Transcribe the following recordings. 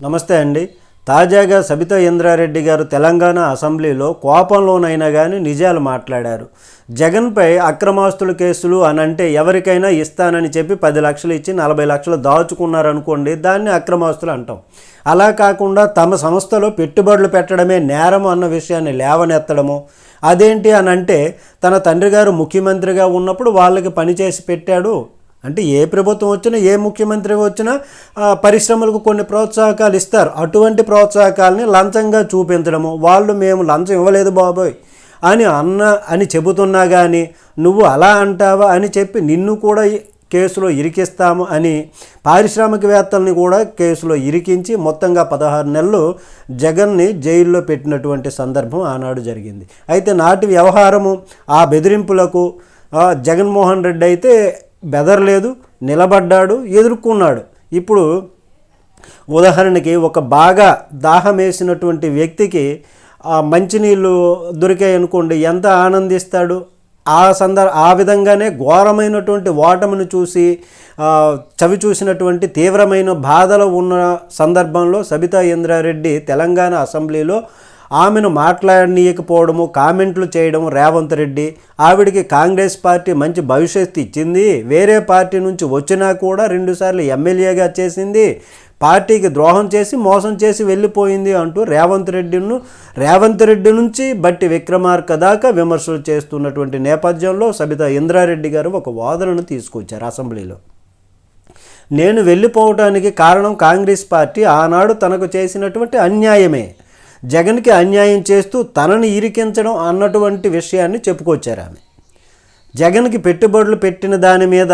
నమస్తే అండి. తాజాగా సబితా ఇంద్రారెడ్డి గారు తెలంగాణ అసెంబ్లీలో కోపంలోనైనా కానీ నిజాలు మాట్లాడారు. జగన్పై అక్రమాస్తుల కేసులు అని అంటే ఎవరికైనా ఇస్తానని చెప్పి పది లక్షలు ఇచ్చి నలభై లక్షలు దాచుకున్నారనుకోండి దాన్ని అక్రమాస్తులు అంటాం. అలా కాకుండా తమ సంస్థలో పెట్టుబడులు పెట్టడమే నేరం అన్న విషయాన్ని లేవనెత్తడము అదేంటి అని అంటే తన తండ్రి గారు ముఖ్యమంత్రిగా ఉన్నప్పుడు వాళ్ళకి పనిచేసి పెట్టాడు అంటే ఏ ప్రభుత్వం వచ్చినా ఏ ముఖ్యమంత్రి వచ్చినా పరిశ్రమలకు కొన్ని ప్రోత్సాహకాలు ఇస్తారు. అటువంటి ప్రోత్సాహకాలని లంచంగా చూపించడము వాళ్ళు మేము లంచం ఇవ్వలేదు బాబోయ్ అని అన్న అని చెబుతున్నా కానీ నువ్వు అలా అంటావా అని చెప్పి నిన్ను కూడా కేసులో ఇరికిస్తాము అని పారిశ్రామికవేత్తల్ని కూడా కేసులో ఇరికించి మొత్తంగా పదహారు నెలలు జగన్ని జైల్లో పెట్టినటువంటి సందర్భం ఆనాడు జరిగింది. అయితే నాటి వ్యవహారము ఆ బెదిరింపులకు జగన్మోహన్ రెడ్డి అయితే బెదరలేదు నిలబడ్డాడు ఎదుర్కొన్నాడు. ఇప్పుడు ఉదాహరణకి ఒక బాగా దాహం వేసినటువంటి వ్యక్తికి ఆ మంచినీళ్ళు దొరికాయి అనుకోండి ఎంత ఆనందిస్తాడు? ఆ సందర్ ఆ విధంగానే ఘోరమైనటువంటి ఓటమిని చూసి చవి చూసినటువంటి తీవ్రమైన బాధలో ఉన్న సందర్భంలో సబితా ఇంద్రారెడ్డి తెలంగాణ అసెంబ్లీలో ఆమెను మాట్లాడనీయకపోవడము కామెంట్లు చేయడము రేవంత్ రెడ్డి. ఆవిడికి కాంగ్రెస్ పార్టీ మంచి భవిష్యత్తు ఇచ్చింది. వేరే పార్టీ నుంచి వచ్చినా కూడా రెండుసార్లు ఎమ్మెల్యేగా చేసింది. పార్టీకి ద్రోహం చేసి మోసం చేసి వెళ్ళిపోయింది అంటూ రేవంత్ రెడ్డిను రేవంత్ రెడ్డి నుంచి బట్టి విక్రమార్క దాకా విమర్శలు చేస్తున్నటువంటి నేపథ్యంలో సబితా ఇంద్రారెడ్డి గారు ఒక వాదనను తీసుకొచ్చారు అసెంబ్లీలో. నేను వెళ్ళిపోవటానికి కారణం కాంగ్రెస్ పార్టీ. ఆనాడు తనకు చేసినటువంటి అన్యాయమే. జగన్కి అన్యాయం చేస్తూ తనని ఇరికించడం అన్నటువంటి విషయాన్ని చెప్పుకొచ్చారు ఆమె. జగన్కి పెట్టుబడులు పెట్టిన దాని మీద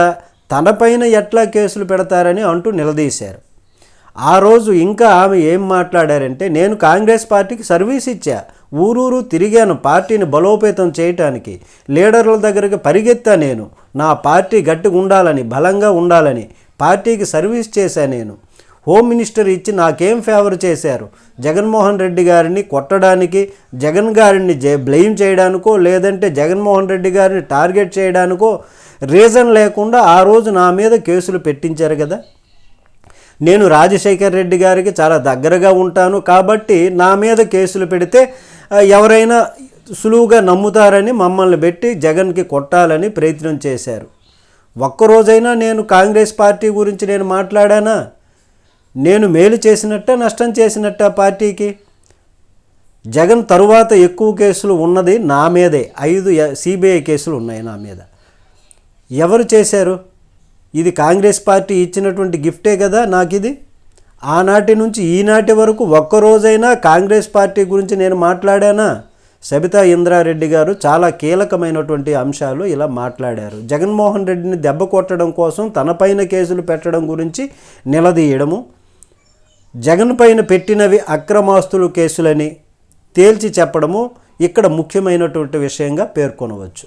తనపైన ఎట్లా కేసులు పెడతారని అంటూ నిలదీశారు. ఆ రోజు ఇంకా ఆమె ఏం మాట్లాడారంటే నేను కాంగ్రెస్ పార్టీకి సర్వీస్ ఇచ్చా. ఊరూరు తిరిగాను. పార్టీని బలోపేతం చేయటానికి. లీడర్ల దగ్గరకు పరిగెత్తా నేను. నా పార్టీ గట్టిగా ఉండాలని బలంగా ఉండాలని పార్టీకి సర్వీస్ చేశా నేను. హోమ్ మినిస్టర్ ఇచ్చి నాకేం ఫేవర్ చేశారు? జగన్మోహన్ రెడ్డి గారిని కొట్టడానికి జగన్ గారిని జే బ్లేమ్ చేయడానికో లేదంటే జగన్మోహన్ రెడ్డి గారిని టార్గెట్ చేయడానికో రీజన్ లేకుండా ఆ రోజు నా మీద కేసులు పెట్టించారు కదా? నేను రాజశేఖర్ రెడ్డి గారికి చాలా దగ్గరగా ఉంటాను కాబట్టి నా మీద కేసులు పెడితే ఎవరైనా సులువుగా నమ్ముతారని మమ్మల్ని పెట్టి జగన్కి కొట్టాలని ప్రయత్నం చేశారు. ఒక్కరోజైనా నేను కాంగ్రెస్ పార్టీ గురించి నేను మాట్లాడానా? నేను మేలు చేసినట్ట నష్టం చేసినట్ట పార్టీకి? జగన్ తరువాత ఎక్కువ కేసులు ఉన్నది నా మీదే. ఐదు సిబిఐ కేసులు ఉన్నాయి నా మీద. ఎవరు చేశారు? ఇది కాంగ్రెస్ పార్టీ ఇచ్చినటువంటి గిఫ్టే కదా నాకు ఇది ఆనాటి నుంచి ఈనాటి వరకు ఒక్కరోజైనా కాంగ్రెస్ పార్టీ గురించి నేను మాట్లాడానా? సబితా ఇంద్రారెడ్డి గారు చాలా కీలకమైనటువంటి అంశాలు ఇలా మాట్లాడారు. జగన్మోహన్ రెడ్డిని దెబ్బ కొట్టడం కోసం తనపైన కేసులు పెట్టడం గురించి నిలదీయడము జగన్ పైన పెట్టినవి అక్రమాస్తులు కేసులని తేల్చి చెప్పడము ఇక్కడ ముఖ్యమైనటువంటి విషయంగా పేర్కొనవచ్చు.